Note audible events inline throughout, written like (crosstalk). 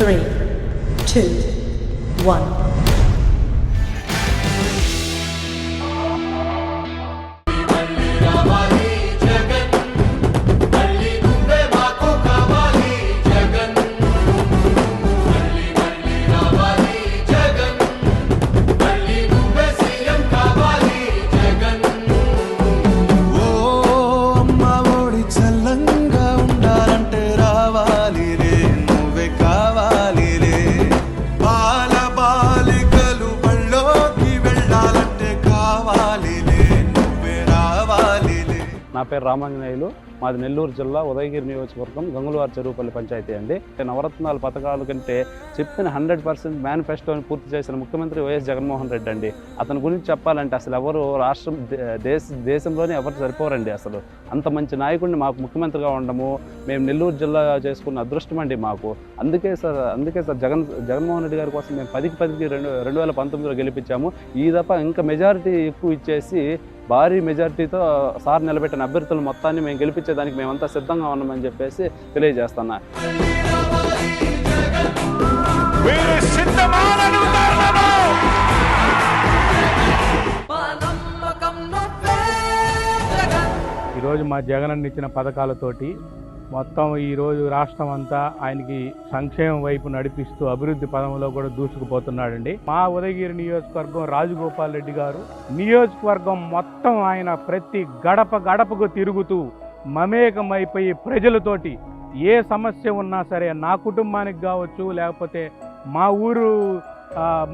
three, two, one. నా పేరు రామాంజనేయులు. మాది నెల్లూరు జిల్లా ఉదయగిరి నియోజకవర్గం గంగులవారి చెరువుపల్లి పంచాయతీ అండి. నవరత్నాల పథకాల కంటే చెప్పిన హండ్రెడ్ పర్సెంట్ మేనిఫెస్టోని పూర్తి చేసిన ముఖ్యమంత్రి వైఎస్ జగన్మోహన్ రెడ్డి అండి. అతని గురించి చెప్పాలంటే అసలు ఎవరు రాష్ట్రం దే- దేశ దేశంలోనే ఎవరు సరిపోరండి అసలు. అంత మంచి నాయకుడిని మాకు ముఖ్యమంత్రిగా ఉండము మేము నెల్లూరు జిల్లా చేసుకున్న అదృష్టం అండి మాకు. అందుకే సార్ అందుకే సార్ జగన్ జగన్మోహన్ రెడ్డి గారి కోసం మేము పదికి పదికి రెండు రెండు వేల పంతొమ్మిదిలో గెలిపించాము. ఈ తప్ప ఇంకా మెజారిటీ ఎక్కువ ఇచ్చేసి భారీ మెజారిటీతో సార్ నిలబెట్టిన అభ్యర్థులు మొత్తాన్ని మేము గెలిపించేదానికి మేమంతా సిద్ధంగా ఉన్నామని చెప్పేసి తెలియజేస్తున్నా. ఈరోజు మా జగనన్న ఇచ్చిన పథకాలతోటి మొత్తం ఈరోజు రాష్ట్రం అంతా ఆయనకి సంక్షేమం వైపు నడిపిస్తూ అభివృద్ధి పదంలో కూడా దూసుకుపోతున్నాడండి. మా ఉదయగిరి నియోజకవర్గం రాజగోపాల్ రెడ్డి గారు నియోజకవర్గం మొత్తం ఆయన ప్రతి గడప గడపకు తిరుగుతూ మమేకమైపోయి ప్రజలతోటి ఏ సమస్య ఉన్నా సరే నా కుటుంబానికి కావచ్చు లేకపోతే మా ఊరు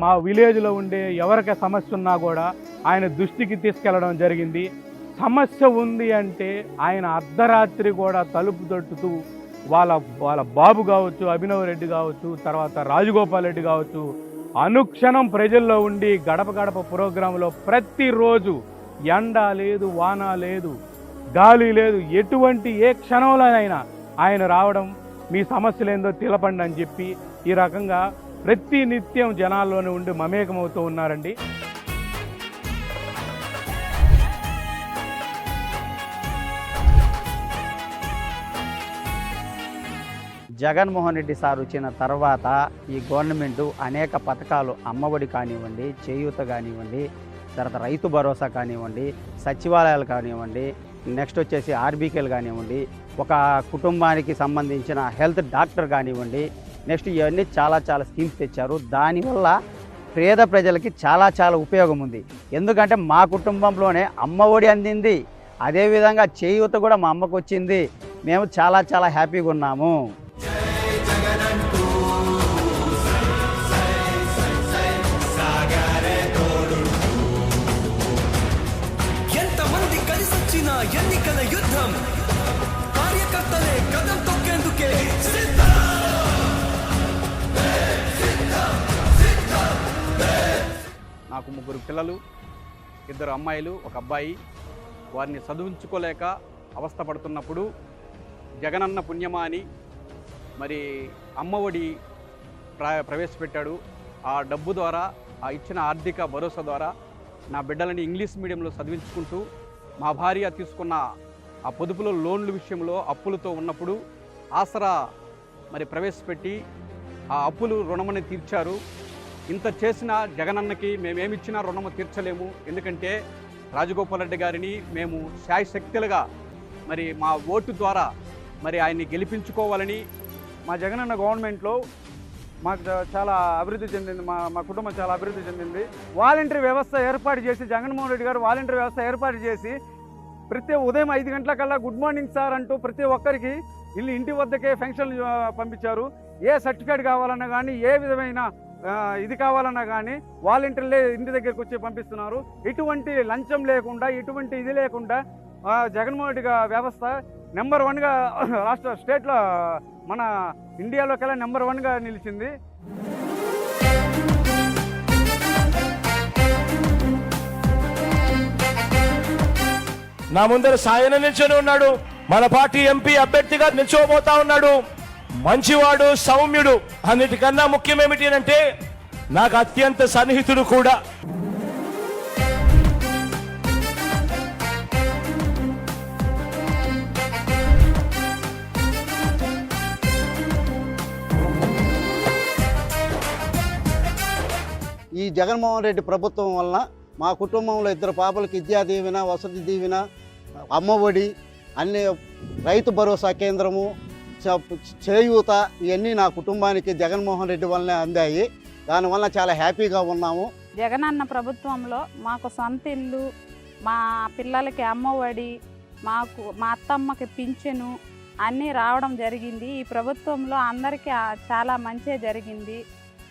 మా విలేజ్లో ఉండే ఎవరికి సమస్య ఉన్నా కూడా ఆయన దృష్టికి తీసుకెళ్ళడం జరిగింది. సమస్య ఉంది అంటే ఆయన అర్ధరాత్రి కూడా తలుపు తట్టుతూ వాళ్ళ వాళ్ళ బాబు కావచ్చు అభినవ్ రెడ్డి కావచ్చు తర్వాత రాజగోపాల్ రెడ్డి కావచ్చు అనుక్షణం ప్రజల్లో ఉండి గడప గడప ప్రోగ్రాంలో ప్రతిరోజు ఎండ లేదు వాన లేదు గాలి లేదు ఎటువంటి ఏ క్షణంలోనైనా ఆయన రావడం మీ సమస్యలేందో తెలపండి అని చెప్పి ఈ రకంగా ప్రతి నిత్యం జనాల్లోనే ఉండి మమేకమవుతూ ఉన్నారండి. జగన్మోహన్ రెడ్డి సార్ వచ్చిన తర్వాత ఈ గవర్నమెంట్ అనేక పథకాలు అమ్మఒడి కానివ్వండి చేయూత కానివ్వండి తర్వాత రైతు భరోసా కానివ్వండి సచివాలయాలు కానివ్వండి నెక్స్ట్ వచ్చేసి ఆర్బీకేలు కానివ్వండి ఒక కుటుంబానికి సంబంధించిన హెల్త్ డాక్టర్ కానివ్వండి నెక్స్ట్ ఇవన్నీ చాలా చాలా స్కీమ్స్ తెచ్చారు. దానివల్ల పేద ప్రజలకి చాలా చాలా ఉపయోగం ఉంది. ఎందుకంటే మా కుటుంబంలోనే అమ్మఒడి అందింది. అదేవిధంగా చేయూత కూడా మా అమ్మకు వచ్చింది. మేము చాలా చాలా హ్యాపీగా ఉన్నాము. ఎన్నికల యుద్ధం కార్యకర్తలే కదం తొక్కేందుకే సిద్ధం నాకు ముగ్గురు పిల్లలు ఇద్దరు అమ్మాయిలు ఒక అబ్బాయి. వారిని చదివించుకోలేక అవస్థపడుతున్నప్పుడు జగనన్న పుణ్యమా అని మరి అమ్మఒడి ప్ర ప్రవేశపెట్టాడు. ఆ డబ్బు ద్వారా ఆ ఇచ్చిన ఆర్థిక భరోసా ద్వారా నా బిడ్డలని ఇంగ్లీష్ మీడియంలో చదివించుకుంటూ మా భార్య తీసుకున్న ఆ పొదుపులో లోన్ల విషయంలో అప్పులతో ఉన్నప్పుడు ఆసరా మరి ప్రవేశపెట్టి ఆ అప్పులు రుణమని తీర్చారు. ఇంత చేసిన జగనన్నకి మేమేమిచ్చినా రుణము తీర్చలేము. ఎందుకంటే రాజగోపాల్ రెడ్డి గారిని మేము శాయశక్తులుగా మరి మా ఓటు ద్వారా మరి ఆయన్ని గెలిపించుకోవాలని మా జగనన్న గవర్నమెంట్లో మాకు చాలా అభివృద్ధి చెందింది. మా మా కుటుంబం చాలా అభివృద్ధి చెందింది. వాలంటరీ వ్యవస్థ ఏర్పాటు చేసి జగన్మోహన్ రెడ్డి గారు వాలంటరీ వ్యవస్థ ఏర్పాటు చేసి ప్రతి ఉదయం ఐదు గంటలకల్లా గుడ్ మార్నింగ్ సార్ అంటూ ప్రతి ఒక్కరికి ఇల్లు ఇంటి వద్దకే ఫంక్షన్ పంపించారు. ఏ సర్టిఫికేట్ కావాలన్నా కానీ ఏ విధమైన ఇది కావాలన్నా కానీ వాలంటీర్లే ఇంటి దగ్గరికి వచ్చి పంపిస్తున్నారు. ఎటువంటి లంచం లేకుండా ఎటువంటి ఇది లేకుండా జగన్మోహన్ రెడ్డి వ్యవస్థ నెంబర్ వన్గా (coughs) రాష్ట్ర స్టేట్లో మన ఇండియాలోకెల్లా నెంబర్ వన్గా నిలిచింది. నా ముందర సాయన నిల్చొని ఉన్నాడు. మన పార్టీ ఎంపీ అభ్యర్థిగా నిల్చోబోతా ఉన్నాడు. మంచివాడు సౌమ్యుడు అన్నిటికన్నా ముఖ్యమేమిటి అంటే నాకు అత్యంత సన్నిహితుడు కూడా. ఈ జగన్మోహన్ రెడ్డి ప్రభుత్వం వలన మా కుటుంబంలో ఇద్దరు పాపలకు విద్యా దీవెన వసతి దీవెన అమ్మఒడి అన్ని రైతు భరోసా కేంద్రము చేయూత ఇవన్నీ నా కుటుంబానికి జగన్మోహన్ రెడ్డి వల్లనే అందాయి. దానివల్ల చాలా హ్యాపీగా ఉన్నాము. జగనన్న ప్రభుత్వంలో మాకు సొంత ఇల్లు మా పిల్లలకి అమ్మఒడి మాకు మా అత్తమ్మకి పింఛను అన్నీ రావడం జరిగింది. ఈ ప్రభుత్వంలో అందరికీ చాలా మంచి జరిగింది.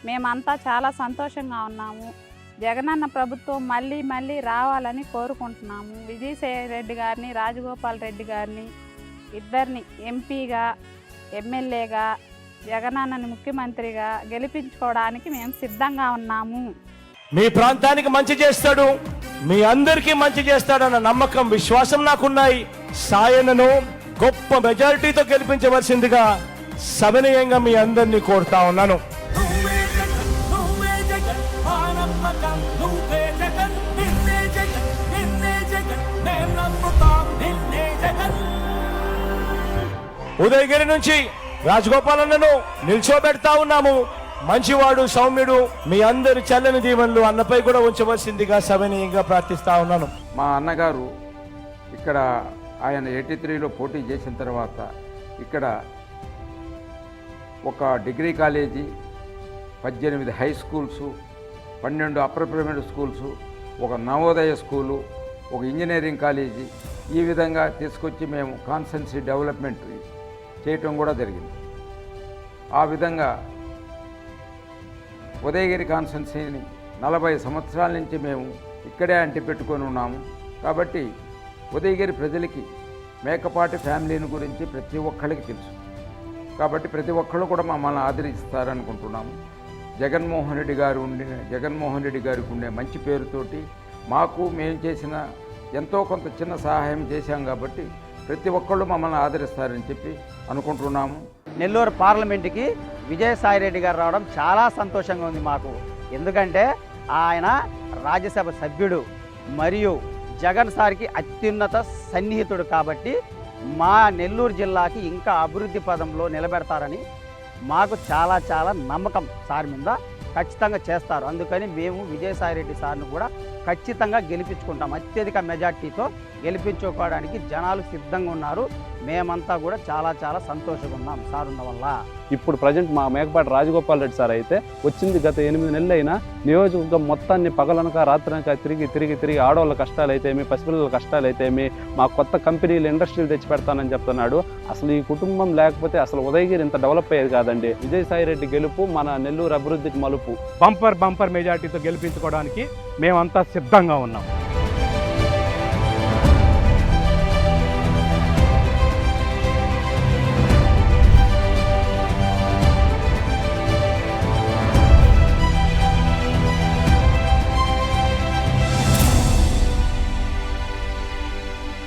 మేమంతా చాలా సంతోషంగా ఉన్నాము. జగనన్న ప్రభుత్వం మళ్ళీ మళ్ళీ రావాలని కోరుకుంటున్నాము. విజయసాయి రెడ్డి గారిని రాజగోపాల్ రెడ్డి గారిని ఇద్దరిని ఎంపీగా ఎమ్మెల్యేగా జగనన్నని ముఖ్యమంత్రిగా గెలిపించుకోవడానికి మేము సిద్ధంగా ఉన్నాము. మీ ప్రాంతానికి మంచి చేస్తాడు మీ అందరికీ మంచి చేస్తాడన్న నమ్మకం విశ్వాసం నాకున్నాయి. సాయనను గొప్ప మెజారిటీతో గెలిపించవలసిందిగా సవినయంగా మీ అందరినీ కోరుతా ఉన్నాను. జగన్ మా నమ్మకం నువ్వే జగన్. నిన్నే జగన్ నిన్నే జగన్. మేం నమ్ముతాం నిన్నే జగన్. ఉదయగిరి నుంచి రాజగోపాలన్నను నిల్చోబెడతా ఉన్నాము. మంచివాడు సౌమ్యుడు మీ అందరి చల్లని దీవెనలు అన్నపై కూడా ఉంచవలసిందిగా సవినయంగా ప్రార్థిస్తా ఉన్నాను. మా అన్నగారు ఇక్కడ ఆయన ఎయిటీ త్రీలో పోటీ చేసిన తర్వాత ఇక్కడ ఒక డిగ్రీ కాలేజీ పద్దెనిమిది హై స్కూల్స్ పన్నెండు అప్పర్ ప్రైమరీ స్కూల్స్ ఒక నవోదయ స్కూలు ఒక ఇంజనీరింగ్ కాలేజీ. ఈ విధంగా తీసుకొచ్చి మేము కాన్సెన్సీ డెవలప్మెంట్ చేయటం కూడా జరిగింది. ఆ విధంగా ఉదయగిరి కాన్సెన్సీని నలభై సంవత్సరాల నుంచి మేము ఇక్కడే అంటిపెట్టుకొని ఉన్నాము. కాబట్టి ఉదయగిరి ప్రజలకి మేకపాటి ఫ్యామిలీని గురించి ప్రతి ఒక్కరికి తెలుసు. కాబట్టి ప్రతి ఒక్కళ్ళు కూడా మమ్మల్ని ఆదరిస్తారనుకుంటున్నాము. జగన్మోహన్ రెడ్డి గారు ఉండిన జగన్మోహన్ రెడ్డి గారికి ఉండే మంచి పేరుతోటి మాకు మేము చేసిన ఎంతో కొంత చిన్న సహాయం చేశాం కాబట్టి ప్రతి ఒక్కళ్ళు మమ్మల్ని ఆదరిస్తారని చెప్పి అనుకుంటున్నాము. నెల్లూరు పార్లమెంటుకి విజయసాయి రెడ్డి గారు రావడం చాలా సంతోషంగా ఉంది మాకు. ఎందుకంటే ఆయన రాజ్యసభ సభ్యుడు మరియు జగన్ సార్కి అత్యున్నత సన్నిహితుడు కాబట్టి మా నెల్లూరు జిల్లాకి ఇంకా అభివృద్ధి పదంలో నిలబెడతారని మాకు చాలా చాలా నమ్మకం సార్ మీద ఖచ్చితంగా చేస్తారు. అందుకని మేము విజయసాయి రెడ్డి సార్ను కూడా ఖచ్చితంగా గెలిపించుకుంటాం. అత్యధిక మెజార్టీతో గెలిపించుకోవడానికి జనాలు సిద్ధంగా ఉన్నారు. మేమంతా కూడా చాలా చాలా సంతోషంగా ఉన్నాం సార్ ఉన్న వల్ల. ఇప్పుడు ప్రజెంట్ మా మేకపాటి రాజగోపాల్ రెడ్డి సార్ అయితే వచ్చింది గత ఎనిమిది నెలలు అయినా నియోజకవర్గం మొత్తాన్ని పగలనక రాత్రనక తిరిగి తిరిగి తిరిగి ఆడవాళ్ళ కష్టాలు అయితేమి పసిపిల్లల కష్టాలు అయితేమి మా కొత్త కంపెనీలు ఇండస్ట్రీలు తెచ్చి పెడతానని చెప్తున్నాడు. అసలు ఈ కుటుంబం లేకపోతే అసలు ఉదయగిరి ఇంత డెవలప్ అయ్యేది కాదండి. విజయసాయి రెడ్డి గెలుపు మన నెల్లూరు అభివృద్ధికి మలుపు. బంపర్ బంపర్ మెజార్టీతో గెలిపించుకోవడానికి మేమంతా సిద్ధంగా ఉన్నాం.